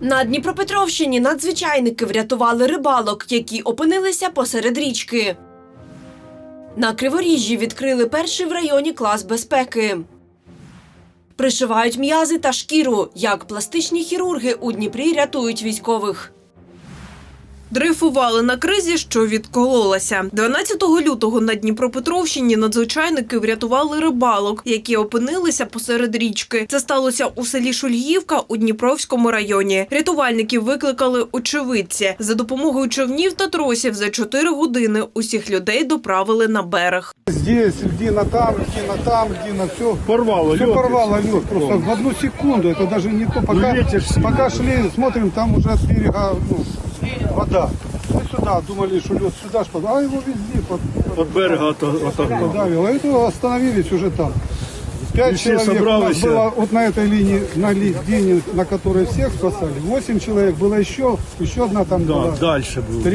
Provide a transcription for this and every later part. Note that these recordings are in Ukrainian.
На Дніпропетровщині надзвичайники врятували рибалок, які опинилися посеред річки. На Криворіжжі відкрили перший в районі клас безпеки. Пришивають м'язи та шкіру, як пластичні хірурги у Дніпрі рятують військових. Дрейфували на кризі, що відкололася. 12 лютого на Дніпропетровщині надзвичайники врятували рибалок, які опинилися посеред річки. Це сталося у селі Шульгівка у Дніпровському районі. Рятувальників викликали очевидці. За допомогою човнів та тросів за 4 години усіх людей доправили на берег. Здесь, льдина там, льдина там, льдина все. Порвало Все лед. порвало лед. Просто в одну секунду. Это даже не то. Пока, ветер пока шли, смотрим, там уже с берега ну, вода. Мы сюда думали, что лед сюда ж подал, а его везде под, От берега ото- отогнав. подавило. А это остановились уже там. Пять И все человек у нас собрались. было вот на этой линии, на льдине, на которой всех спасали. Восемь человек было еще, еще одна там Да, была. далі було.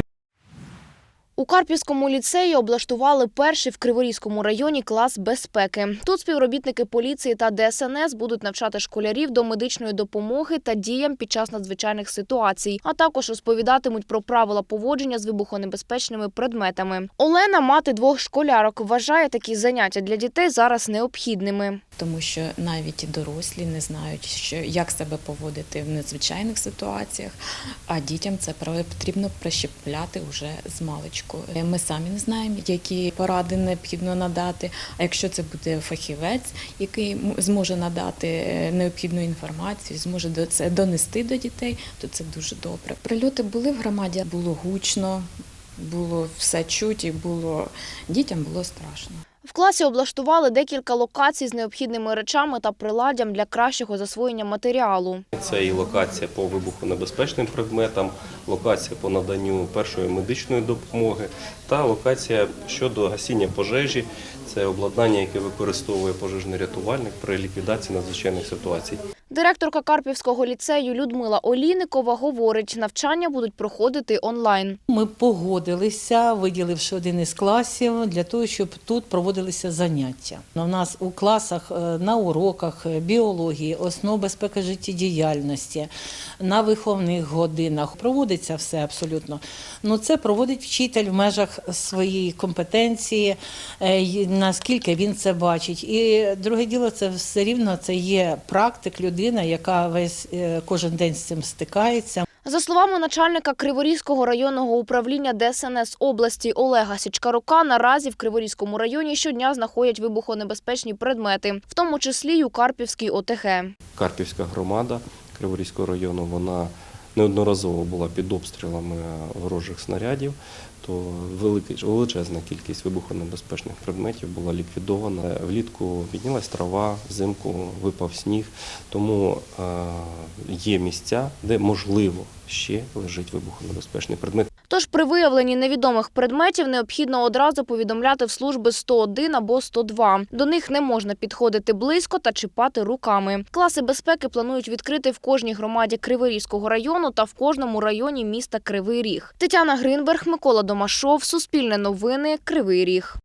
У Карпівському ліцеї облаштували перший в Криворізькому районі клас безпеки. Тут співробітники поліції та ДСНС будуть навчати школярів до медичної допомоги та діям під час надзвичайних ситуацій, а також розповідатимуть про правила поводження з вибухонебезпечними предметами. Олена, мати двох школярок, вважає такі заняття для дітей зараз необхідними. тому що навіть дорослі не знають, що як себе поводити в надзвичайних ситуаціях, а дітям це потрібно прищепляти вже з маличку. Ми самі не знаємо, які поради необхідно надати. А якщо це буде фахівець, який зможе надати е, необхідну інформацію, зможе це донести до дітей, то це дуже добре. Прильоти були в громаді, було гучно, було все чуть і було дітям було страшно. В класі облаштували декілька локацій з необхідними речами та приладдям для кращого засвоєння матеріалу. Це і локація по вибухонебезпечним предметам, локація по наданню першої медичної допомоги та локація щодо гасіння пожежі. Це обладнання, яке використовує пожежний рятувальник при ліквідації надзвичайних ситуацій. Директорка Карпівського ліцею Людмила Олійникова говорить, навчання будуть проходити онлайн. Ми погодилися, виділивши один із класів для того, щоб тут проводилися заняття. У нас у класах е, на уроках е, біології, основ безпеки життєдіяльності, на виховних годинах проводиться все абсолютно. Ну це проводить вчитель в межах своєї компетенції, е, наскільки він це бачить. І друге діло, це все рівно це є практик, людина, яка весь е, кожен день з цим стикається. За словами начальника Криворізького районного управління ДСНС області Олега Січкарука, наразі в Криворізькому районі щодня знаходять вибухонебезпечні предмети, в тому числі й у Карпівській ОТГ. Карпівська громада Криворізького району вона неодноразово була під обстрілами ворожих снарядів. То величезна кількість вибухонебезпечних предметів була ліквідована. Влітку піднялась трава, взимку випав сніг. Тому е, є місця, де можливо ще лежить вибухонебезпечний предмет. Тож при виявленні невідомих предметів необхідно одразу повідомляти в служби 101 або 102. До них не можна підходити близько та чіпати руками. Класи безпеки планують відкрити в кожній громаді Криворізького району та в кожному районі міста Кривий Ріг. Тетяна Гринберг, Микола Домашов, Суспільне новини, Кривий Ріг.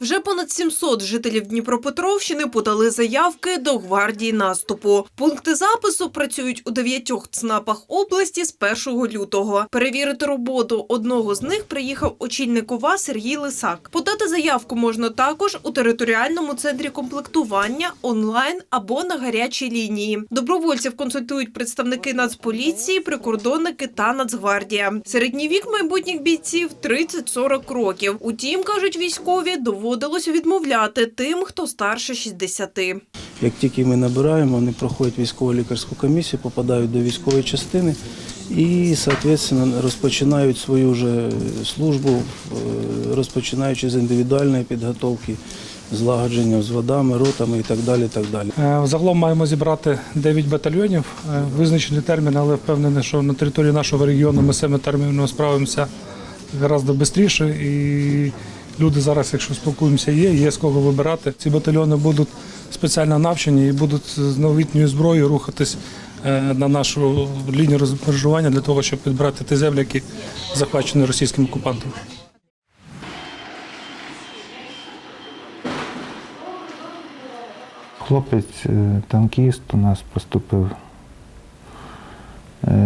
Вже понад 700 жителів Дніпропетровщини подали заявки до гвардії наступу. Пункти запису працюють у дев'ятьох ЦНАПах області з 1 лютого. Перевірити роботу одного з них приїхав очільник ОВА Сергій Лисак. Подати заявку можна також у територіальному центрі комплектування онлайн або на гарячій лінії. Добровольців консультують представники Нацполіції, прикордонники та Нацгвардія. Середній вік майбутніх бійців 30-40 років. Утім, кажуть військові, доводилось відмовляти тим, хто старше 60. Як тільки ми набираємо, вони проходять військово-лікарську комісію, попадають до військової частини і, соответственно, розпочинають свою вже службу, е, розпочинаючи з індивідуальної підготовки, злагодження з водами, ротами і так далі. і так далі. Е, Загалом маємо зібрати 9 батальйонів. Е, Визначений термін, але впевнений, що на території нашого регіону ми з цими термінами справимося гораздо швидше. І люди зараз, якщо спілкуємося, є, є з кого вибирати. Ці батальйони будуть спеціально навчені і будуть з новітньою зброєю рухатись е, на нашу лінію розмежування для того, щоб підбирати ті землі, які захвачені російським окупантом. Хлопець, е, танкіст у нас поступив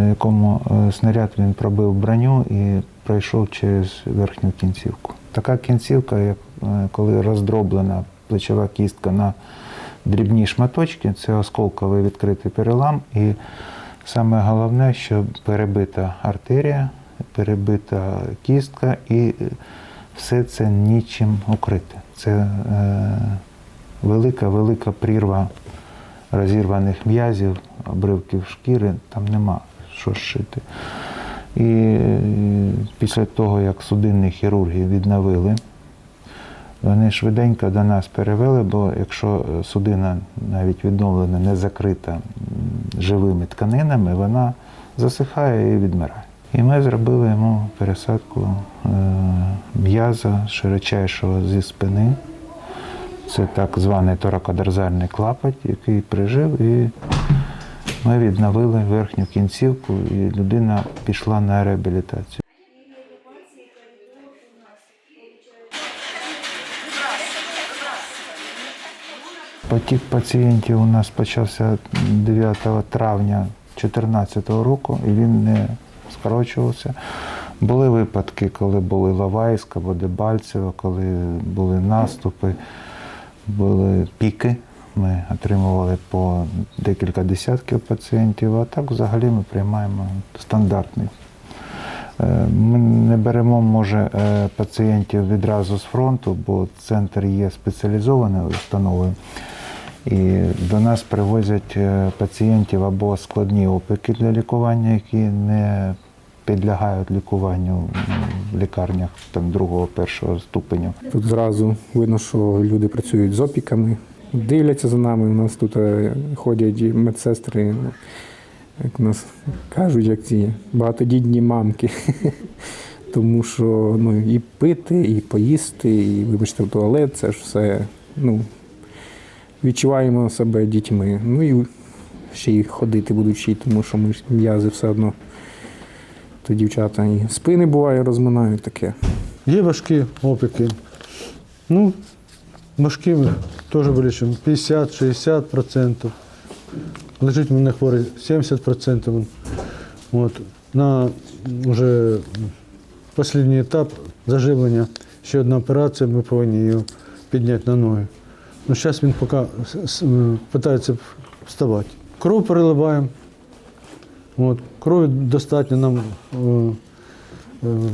якому е, снаряд він пробив броню і пройшов через верхню кінцівку. Така кінцівка, як е, коли роздроблена плечова кістка на дрібні шматочки, це осколковий відкритий перелам. І саме головне, що перебита артерія, перебита кістка, і все це нічим укрите. Це е, велика, велика прірва розірваних м'язів, обривків шкіри, там нема що шити. І е, після того, як судинні хірурги відновили, вони швиденько до нас перевели, бо якщо судина навіть відновлена, не закрита живими тканинами, вона засихає і відмирає. І ми зробили йому пересадку е, м'яза широчайшого зі спини. Це так званий торакодерзальний клапоть, який прижив, і ми відновили верхню кінцівку, і людина пішла на реабілітацію. Потік пацієнтів у нас почався 9 травня 2014 року, і він не скорочувався. Були випадки, коли були Лавайська або Дебальцево, коли були наступи, були піки. Ми отримували по декілька десятків пацієнтів, а так взагалі ми приймаємо стандартний. Е, Ми не беремо, може, е, пацієнтів відразу з фронту, бо центр є спеціалізованою установою. І до нас привозять е, пацієнтів або складні опіки для лікування, які не підлягають лікуванню в лікарнях там, другого, першого ступеню. Тут зразу видно, що люди працюють з опіками, дивляться за нами. У нас тут е, ходять медсестри, ну, як нас кажуть, як ці багатодітні мамки. Тому що ну, і пити, і поїсти, і вибачте, в туалет це ж все. Ну, відчуваємо себе дітьми. Ну і ще й ходити будуть вчити, тому що ми ж м'язи все одно. То дівчата і спини буває, розминають таке. Є важкі опіки. Ну, ми теж вилічимо 50-60%. Лежить в мене хворий 70%. От. На вже останній етап заживлення, ще одна операція, ми повинні її підняти на ноги. Ну, зараз він поки намагається вставати. Кров переливаємо. От. Крові достатньо нам. е, е,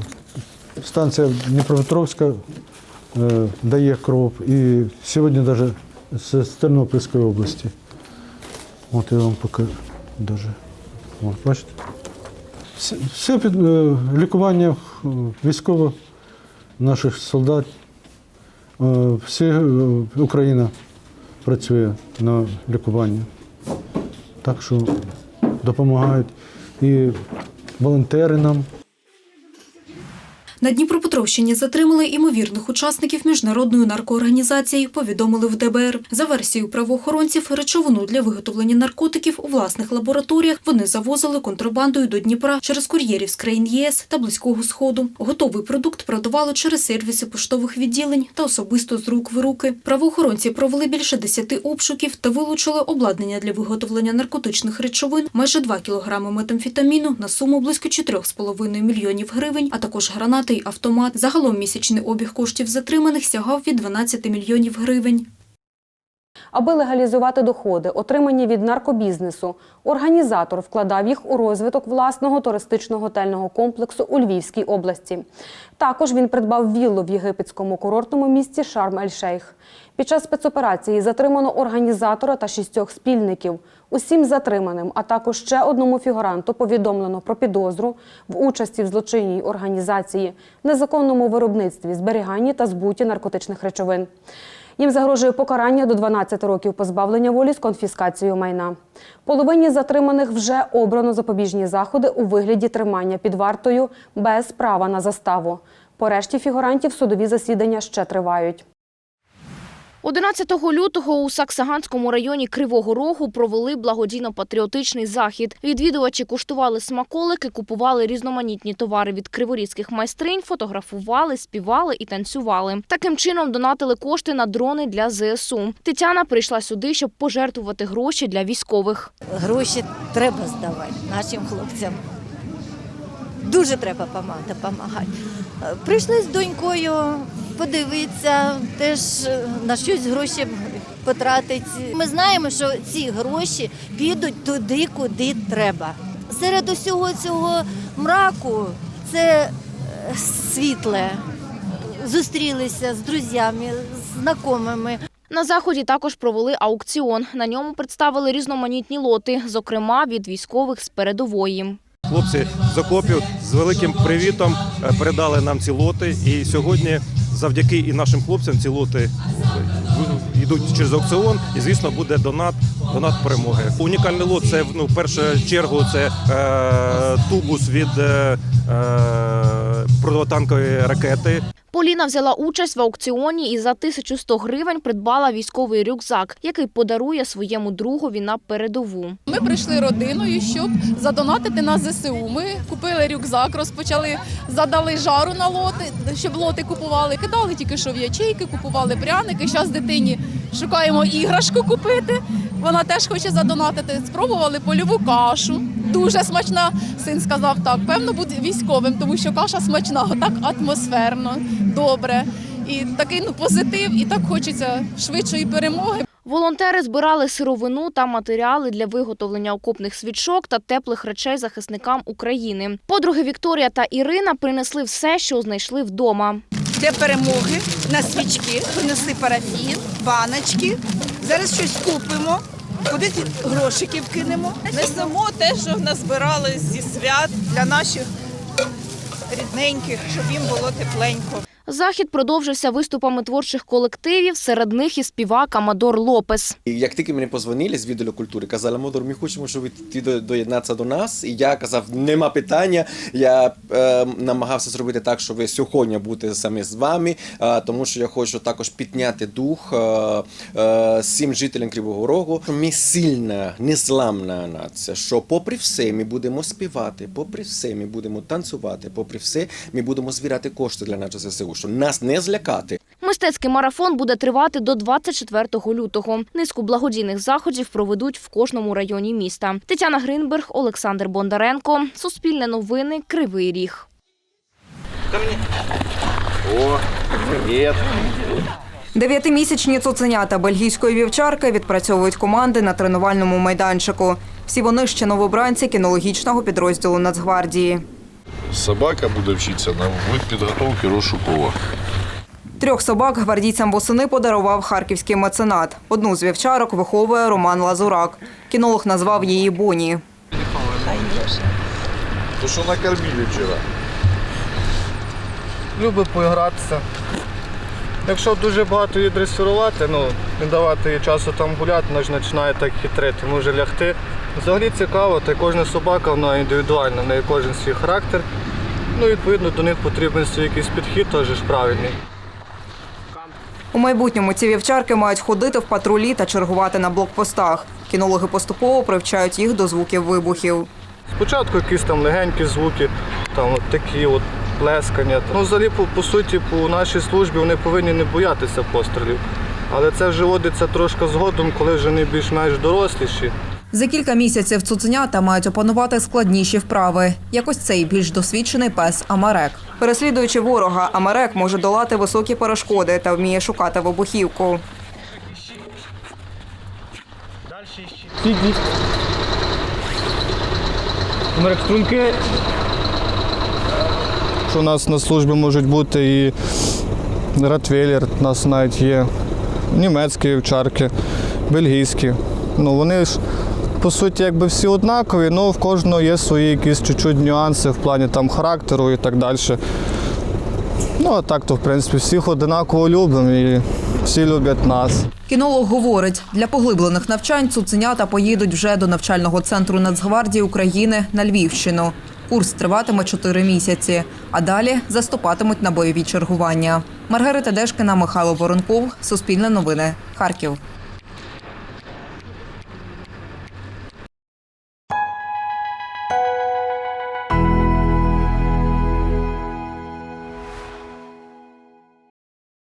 Станція Дніпропетровська дає кров. І сьогодні навіть з Тернопільської області. От я вам покажу. Даже. От, бачите? Все, під е, лікування е, військових наших солдат. Е, всі е, Україна працює на лікуванні. Так що допомагають і волонтери нам. На Дніпропетровщині затримали імовірних учасників міжнародної наркоорганізації, повідомили в ДБР. За версією правоохоронців, речовину для виготовлення наркотиків у власних лабораторіях вони завозили контрабандою до Дніпра через кур'єрів з країн ЄС та Близького Сходу. Готовий продукт продавали через сервіси поштових відділень та особисто з рук в руки. Правоохоронці провели більше десяти обшуків та вилучили обладнання для виготовлення наркотичних речовин, майже 2 кілограми метамфетаміну на суму близько 4,5 мільйонів гривень, а також гранати й автомат. Загалом місячний обіг коштів затриманих сягав від 12 мільйонів гривень. Аби легалізувати доходи, отримані від наркобізнесу, організатор вкладав їх у розвиток власного туристично-готельного комплексу у Львівській області. Також він придбав віллу в єгипетському курортному місті Шарм-ель-Шейх. Під час спецоперації затримано організатора та шістьох спільників. Усім затриманим, а також ще одному фігуранту повідомлено про підозру в участі в злочинній організації, незаконному виробництві, зберіганні та збуті наркотичних речовин. Їм загрожує покарання до 12 років позбавлення волі з конфіскацією майна. Половині затриманих вже обрано запобіжні заходи у вигляді тримання під вартою без права на заставу. По решті фігурантів судові засідання ще тривають. 11 лютого у Саксаганському районі Кривого Рогу провели благодійно-патріотичний захід. Відвідувачі куштували смаколики, купували різноманітні товари від криворізьких майстринь, фотографували, співали і танцювали. Таким чином донатили кошти на дрони для ЗСУ. Тетяна прийшла сюди, щоб пожертвувати гроші для військових. Гроші треба здавати нашим хлопцям. Дуже треба допомагати. Прийшли з донькою подивитися, теж е, на щось гроші потратити. Ми знаємо, що ці гроші підуть туди, куди треба. Серед усього цього мраку це е, світле. Зустрілися з друзями, з знайомими. На заході також провели аукціон. На ньому представили різноманітні лоти, зокрема від військових з передової. Хлопці з окопів з великим привітом е, передали нам ці лоти. І сьогодні, завдяки і нашим хлопцям, ці лоти йдуть через аукціон. І звісно, буде донат, донат перемоги. Унікальний лот це ну, в першу чергу це е, тубус від е, е, противотанкової ракети. Поліна взяла участь в аукціоні і за 1100 гривень придбала військовий рюкзак, який подарує своєму другові на передову. Ми прийшли родиною, щоб задонатити на ЗСУ. Ми купили рюкзак, розпочали, задали жару на лоти, щоб лоти купували. Кидали тільки що в ячейки, купували пряники. Зараз дитині шукаємо іграшку купити. Вона теж хоче задонатити. Спробували польову кашу. Дуже смачна. Син сказав так, певно, буде військовим, тому що каша смачна, так атмосферно, добре. І такий ну позитив, і так хочеться швидшої перемоги. Волонтери збирали сировину та матеріали для виготовлення окопних свічок та теплих речей захисникам України. Подруги Вікторія та Ірина принесли все, що знайшли вдома. для перемоги на свічки, принесли парафін, баночки. Зараз щось купимо, кудись грошики вкинемо. Несемо те, що назбирали зі свят для наших рідненьких, щоб їм було тепленько. Захід продовжився виступами творчих колективів, серед них і співак Амадор Лопес. Як тільки мені позвонили з відділу культури, казали, Модор, ми хочемо, щоб ти до- доєднатися до нас. І я казав, нема питання. Я е, намагався зробити так, що ви сьогодні будете саме з вами, е, тому що я хочу також підняти дух е, е, всім жителям Кривого Рогу. Ми сильна, незламна нація, що попри все ми будемо співати, попри все ми будемо танцювати, попри все ми будемо збирати кошти для нашого ЗСУ, що нас не злякати. Мистецький марафон буде тривати до 24 лютого. Низку благодійних заходів проведуть в кожному районі міста. Тетяна Гринберг, Олександр Бондаренко. Суспільне новини. Кривий Ріг. О, привіт! Дев'ятимісячні цуценята бельгійської вівчарки відпрацьовують команди на тренувальному майданчику. Всі вони ще новобранці кінологічного підрозділу Нацгвардії. Собака буде вчитися на вид підготовки розшукова. Трьох собак гвардійцям восени подарував харківський меценат. Одну з вівчарок виховує Роман Лазурак. Кінолог назвав її Боні. То що накормили вчора? Любить погратися. Якщо дуже багато її дресирувати, ну, не давати їй часу там гуляти, вона ж починає так хитрити, може лягти. Взагалі цікаво, та кожна собака вона індивідуальна, в неї кожен свій характер. Ну, відповідно, до них потрібен свій якийсь підхід, теж ж правильний. У майбутньому ці вівчарки мають ходити в патрулі та чергувати на блокпостах. Кінологи поступово привчають їх до звуків вибухів. Спочатку якісь там легенькі звуки, там от такі от плескання. Ну, взагалі, по, по суті, по нашій службі вони повинні не боятися пострілів. Але це вже водиться трошки згодом, коли вже вони більш-менш доросліші. За кілька місяців цуценята мають опанувати складніші вправи. Якось цей більш досвідчений пес Амарек. Переслідуючи ворога, Амарек може долати високі перешкоди та вміє шукати вибухівку. Амарек струнки. У нас на службі можуть бути і ротвейлер, у нас навіть є німецькі вівчарки, бельгійські. Ну, вони ж по суті якби всі однакові, але в кожного є свої якісь чуть-чуть нюанси в плані там характеру і так далі. Ну, а так то, в принципі, всіх одинаково любимо і всі люблять нас. Кінолог говорить, для поглиблених навчань цуценята поїдуть вже до навчального центру Нацгвардії України на Львівщину. Курс триватиме 4 місяці, а далі заступатимуть на бойові чергування. Маргарита Дешкіна, Михайло Воронков, Суспільне новини, Харків.